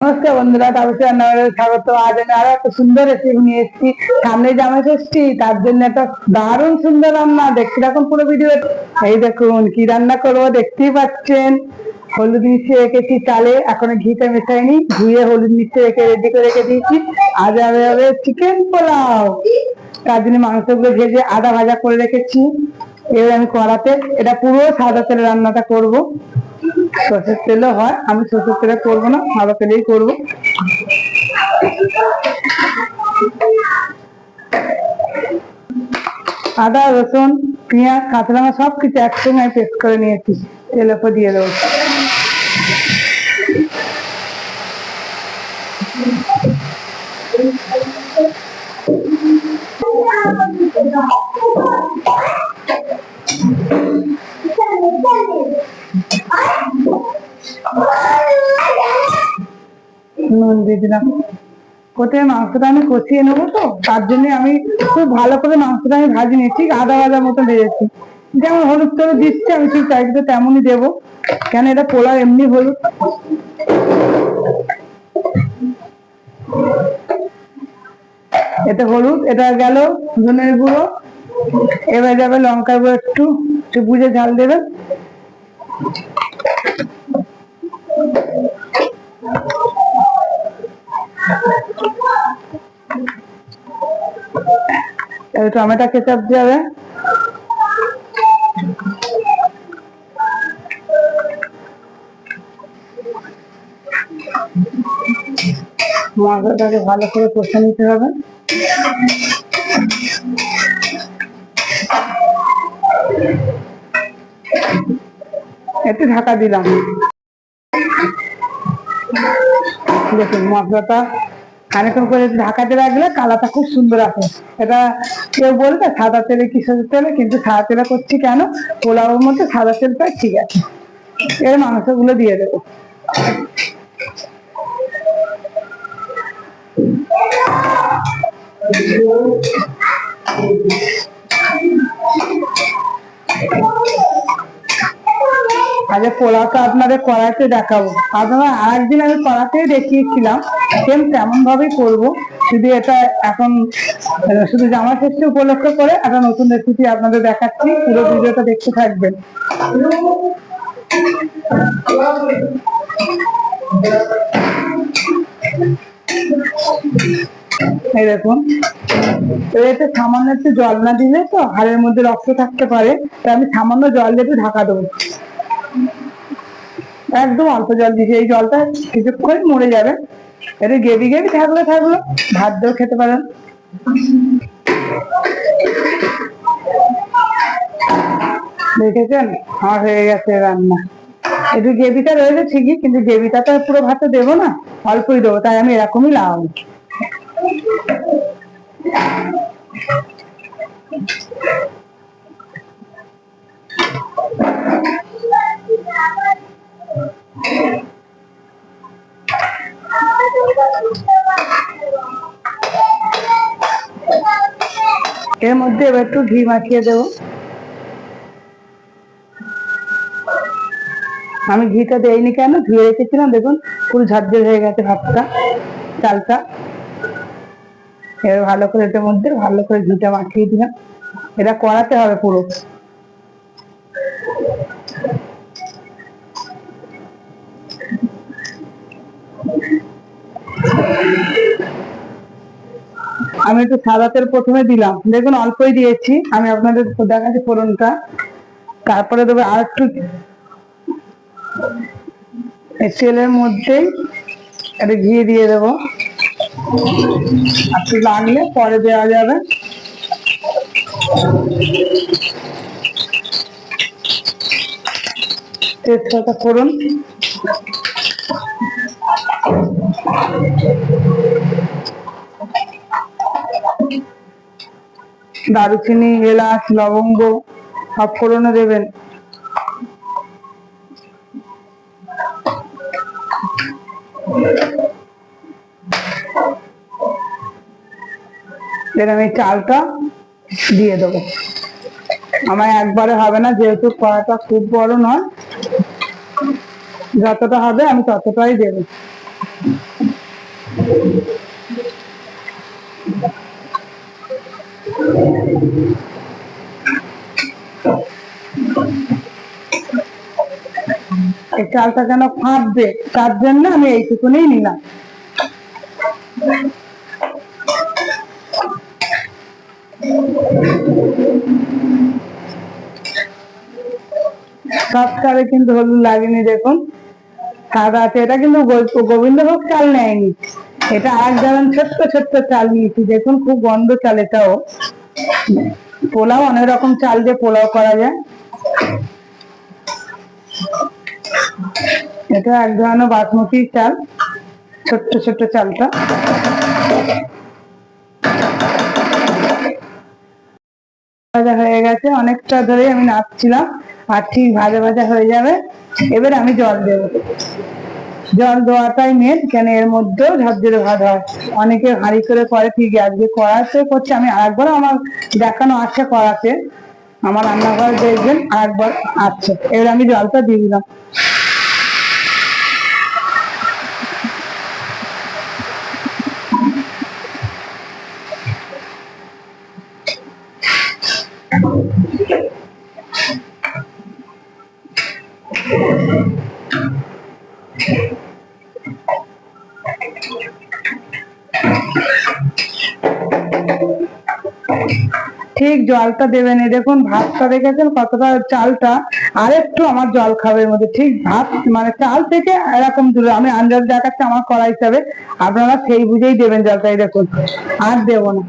নমস্কার বন্ধুরা, তাপসী রান্নাঘরে স্বাগত। আজ আমি আরও একটা সুন্দর রেসিপি নিয়ে এসেছি। সামনে জামাই ষষ্ঠী তার জন্য একটা দারুণ সুন্দর রান্না। দেখতে রাখুন পুরো ভিডিও এই দেখুন, কি রান্না করব দেখতেই পাচ্ছেন। হলুদ মিশিয়ে রেখেছি চালে। এখনও ঘিটা মেশাইনি। ধুয়ে হলুদ মিশিয়ে রেখে রেডি করে রেখে দিয়েছি। আজ হবে চিকেন পোলাও। তার জন্য মাংসগুলো ভেজে আদা ভাজা করে রেখেছি। এবার আমি কড়াতে, এটা পুরো সাদা তেলে রান্নাটা করব। সর্ষের তেলও হয়, আমি সর্ষের তেলে করব না, সাদা তেলেই করব। আদা, রসুন, পেঁয়াজ, কাঁচা লঙ্কা সব কিছু একসঙ্গে আমি পেস্ট করে নিয়েছি। তেলের উপর দিয়ে দেবো। কোথায় মাংসটা আমি কষিয়ে নেব তো? তার জন্য আমি খুব ভালো করে মাংসটা আমি ভাজিনি, ঠিক আদা ভাজা মতো ভেজেছি। যেমন হলুদ টলুদ দিচ্ছি, আমি ঠিক চাইতে তেমনই দেবো। কেন এটা পোলাও এমনি হলুদ? এটা হলুদ, এটা গেল ধনের গুঁড়ো। এবার যাবে লঙ্কার গুঁড়ো একটু একটু বুঝে ঝাল দেবেন এবার টমেটো কেচাপ যাবে। মশলাটাকে ভালো করে কষে নিতে হবে। একটু ঢাকা দিলাম। দেখুন মশলাটা খানিক্ষণ করে ঢাকাতে রাখলে কালারটা খুব সুন্দর আসে। এটা কেউ বলবে, সাদা তেলে কি সরষের তেলে, কিন্তু সাদা তেলে করছি কেন? পোলাওর মধ্যে সাদা তেলটা ঠিক আছে। এর মাংসগুলো দিয়ে দেবো। আজ পোলাওটা আপনাদের কড়াইতে দেখাবো। আপনারা আরেকদিন আমি কড়াতেই দেখিয়েছিলাম, সেম তেমন ভাবেই করব। শুধু এটা এখন শুধু জামা ষষ্ঠী উপলক্ষ করে, একটা নতুন রেসিপি আপনাদের দেখাচ্ছি, পুরো ভিডিওটা দেখতে থাকবেন। এই দেখুন এতে সামান্য একটু জল না দিলে তো হাড়ের মধ্যে রক্ত থাকতে পারে, তাই আমি সামান্য জল দিয়ে ঢাকা দেবো। একদম অল্প জল দিয়েছি। এই জলটা কিছুক্ষণ মরে যাবে। এটা গেবি গেবি থাকলে থাকল, ভাত দিয়েও খেতে পারেন। দেখেছেন? আমার হয়ে গেছে রান্না। একটু গ্রেভিটা রয়েছে ঠিকই, কিন্তু গ্রেভিটা তো পুরো ভাতে দেবো না, অল্পই দেবো, তাই আমি এরকমই লাগাবো এর মধ্যে এবার একটু ঘি মাখিয়ে আমি ঘিটা দেইনি কেন? ধুয়ে রেখেছিলাম, দেখুন, পুরো ঝরঝর হয়ে গেছে ভাতটা চালটা। এবার ভালো করে এটার মধ্যে ভালো করে ঘিটা মাখিয়ে দিলাম। এটা করাতে হবে পুরো। আমি একটু সাদা তেল প্রথমে দিলাম। দেখুন, অল্পই দিয়েছি। আমি আপনাদের দেখাচ্ছি ফোড়নটা। তারপরে দেবো আর একটু তেলের মধ্যেই একটা ঘি দিয়ে দেবো। একটু লাগলে পরে দেওয়া যাবে। তেজপাতা করুন দারুচিনি, এলাচ, লবঙ্গ সব ফোড়নে দেবেন। আমি চালটা দিয়ে দেবো। আমার একবারে হবে না, যেহেতু কড়াটা খুব বড় নয়। যতটা হবে আমি ততটাই দেবো। চালটা যেন ফাঁপবে, তার জন্য আমি এইটুকুনি নিলাম। সব চালে কিন্তু হলুদ লাগেনি, দেখুন। সাদা আছে এটা কিন্তু গোবিন্দভোগ চাল নেয়নি। এটা এক ধরনের ছোট্ট ছোট্ট চাল নিয়েছি, দেখুন খুব গন্ধ চাল এটাও। পোলাও অনেক রকম চাল দিয়ে পোলাও করা যায়। এটা এক ধরনের বাসমতি চাল, ছোট্ট ছোট্ট চালটা। ভাজা হয়ে গেছে, অনেকটা ধরে আমি নাড়ছিলাম, আর ঠিক ভাজা ভাজা হয়ে যাবে। এবার আমি জল দেবো। জল দেওয়াটাই মেন কেন এর মধ্যেও ঝরঝরে ভাত হয়। অনেকে হাঁড়ি করে করে, ঠিক আজকে কড়াতে করছে। আমি আরেকবার আমার দেখানো আছে কড়াতে। আমার রান্নাঘর দেখবেন আরেকবার আছে। এবার আমি জলটা দিয়ে দিলাম। ঠিক জলটা দেবেন এই দেখুন, ভাতটা দেখেছেন কতটা চালটা? আর একটু আমার জল খাবে মধ্যে, ঠিক ভাত মানে চাল থেকে এরকম দূরে, আমি আন্দাজ দেখাচ্ছি আমার করা হিসাবে, আপনারা সেই বুঝেই দেবেন জলটা, এই দেখুন, আর দেবো না।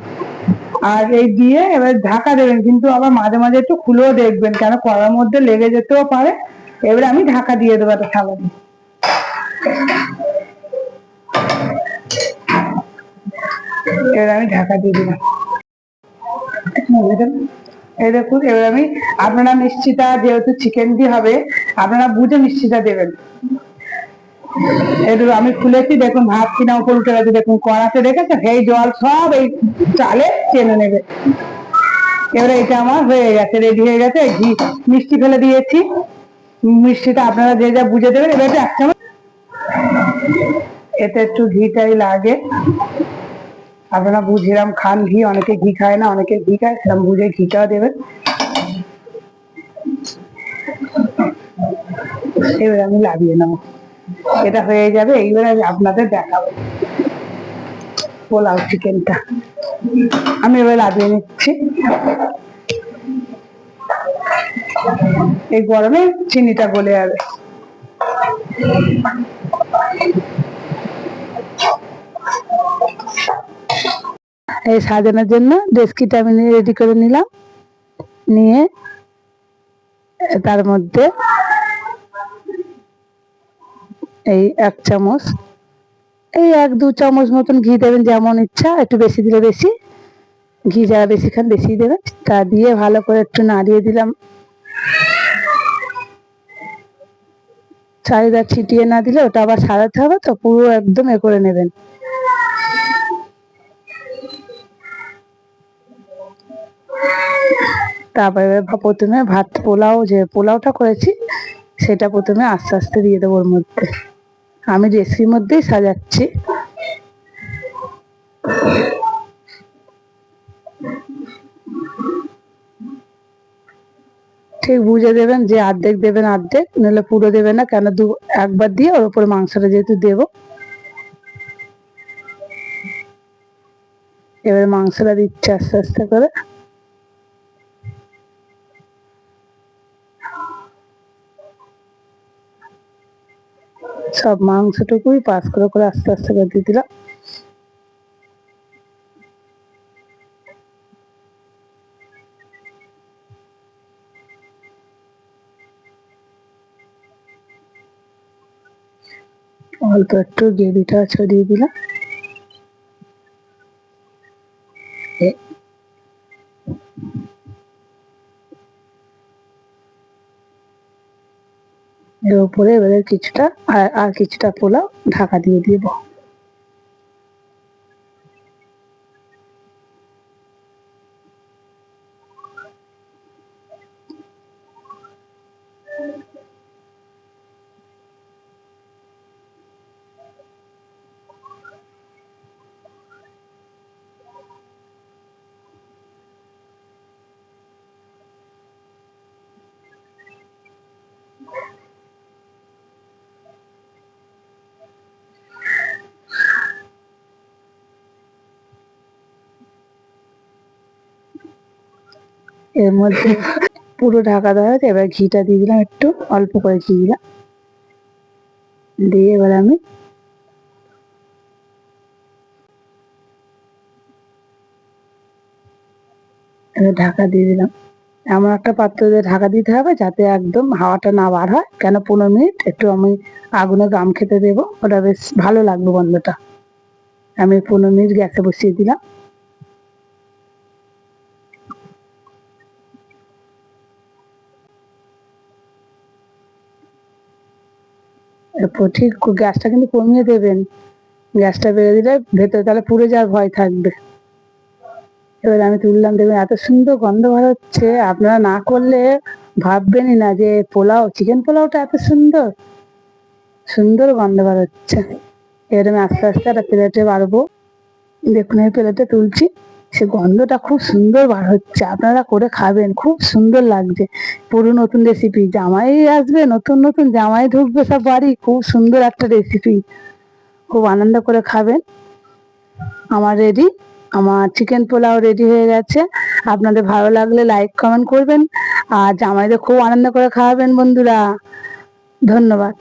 আর এই দিয়ে এবার ঢাকা দেবেন, কিন্তু আবার মাঝে মাঝে একটু খুলেও দেখবেন, কেন কড়ার মধ্যে লেগে যেতেও পারে। এবারে আমি ঢাকা দিয়ে দেবো একটা থালা এবার আমি ঢাকা দিয়ে দিলাম। এই দেখুন, এবার আমি, আপনারা মিষ্টিটা যেহেতু চিকেন দিয়ে হবে, আপনারা বুঝে মিষ্টিটা দেবেন। একটু আমি খুলেছি, দেখুন, ভাত কিনা উপর উঠে গেছে, দেখুন, কড়াতে দেখেছেন এই জল, সব এই চালে টেনে নেবে। এবারে এটা আমার হয়ে গেছে রেডি হয়ে গেছে ঘি মিষ্টি ফেলে দিয়েছি। মিষ্টিটা আপনারা যে যা বুঝে দেবেন, এবার এক চামচ। এতে একটু ঘিটাই লাগে। আপনারা বুঝিরাম খান ঘি, অনেকে ঘি খায় না, অনেকে ঘি খায় সেরকম বুঝে ঘিটাও দেবেন এবার আমি লাগিয়ে নেব। এটা হয়ে যাবে, এইবার আমি আপনাদের দেখাবো। পোলাও চিকেনটা। আমি এবার লাগিয়ে নিচ্ছি। এই গরমে চিনিটা গলে যাবে। এই সাজানোর জন্য ডেস্কিটা আমি রেডি করে নিলাম। নিয়ে তার মধ্যে এই এক চামচ, এই এক দু চামচ মতন ঘি দেবেন যেমন ইচ্ছা, একটু বেশি দিলে বেশি। ঘি যারা বেশি খান বেশি দেবেন। তা দিয়ে ভালো করে একটু নাড়িয়ে দিলাম। চারিদার ছিটিয়ে না দিলে ওটা আবার সারাতে হবে, তো পুরো একদম এ করে নেবেন। তারপরে প্রথমে ভাত, পোলাও, যে পোলাওটা করেছি, সেটা প্রথমে আস্তে আস্তে দিয়ে দেবো ওর মধ্যে। আমি রেসির মধ্যেই সাজাচ্ছি। ঠিক বুঝে দেবেন যে অর্ধেক দেবেন অর্ধেক নাহলে পুরো দেবেন না, কেন দু, একবার দিয়ে ওর উপরে মাংসটা যেহেতু দেবো। এবারে মাংসটা দিচ্ছে আস্তে আস্তে করে। সব মাংসটুকুই পাস করে করে আস্তে আস্তে করে দিয়ে দিলাম। অল্প একটু গ্রেভিটা ছড়িয়ে দিলাম। এর উপরে এবারে কিছুটা আর আর কিছুটা পোলাও ঢাকা দিয়ে দিব। এর মধ্যে পুরো ঢাকা দেওয়া হয়েছে। এবার ঘিটা দিয়ে দিলাম একটু, অল্প করে ঘি দিলাম। দিয়ে এবার আমি ঢাকা দিয়ে দিলাম। এমন একটা পাত্র দিয়ে ঢাকা দিতে হবে যাতে একদম হাওয়াটা না বার হয়। কেন পনেরো মিনিট? একটু আমি আগুনে গাম খেতে দেবো। ওটা বেশ ভালো লাগবে গন্ধটা। আমি পনেরো মিনিট গ্যাসে বসিয়ে দিলাম। এরপর ঠিক গ্যাসটা কিন্তু কমিয়ে দেবেন। গ্যাসটা বেড়ে দিলে ভেতরে তাহলে পুড়ে যাওয়ার ভয় থাকবে। এবার আমি তুললাম দেখবেন এত সুন্দর গন্ধ বার হচ্ছে। আপনারা না করলে ভাববেনই না যে পোলাও চিকেন পোলাওটা এত সুন্দর। সুন্দর গন্ধ বার হচ্ছে। এবার আমি আস্তে আস্তে একটা প্লেটে বাড়বো। দেখুন, এই প্লেটে তুলছি। সে গন্ধটা খুব সুন্দর বার হচ্ছে। আপনারা করে খাবেন, খুব সুন্দর লাগছে। পুরো নতুন রেসিপি জামাই আসবে, নতুন নতুন জামাই ঢুকবে সব বাড়ি, খুব সুন্দর একটা রেসিপি খুব আনন্দ করে খাবেন। আমার রেডি আমার চিকেন পোলাও রেডি হয়ে গেছে। আপনাদের ভালো লাগলে লাইক কমেন্ট করবেন। আর জামাইদের খুব আনন্দ করে খাওয়াবেন বন্ধুরা। ধন্যবাদ।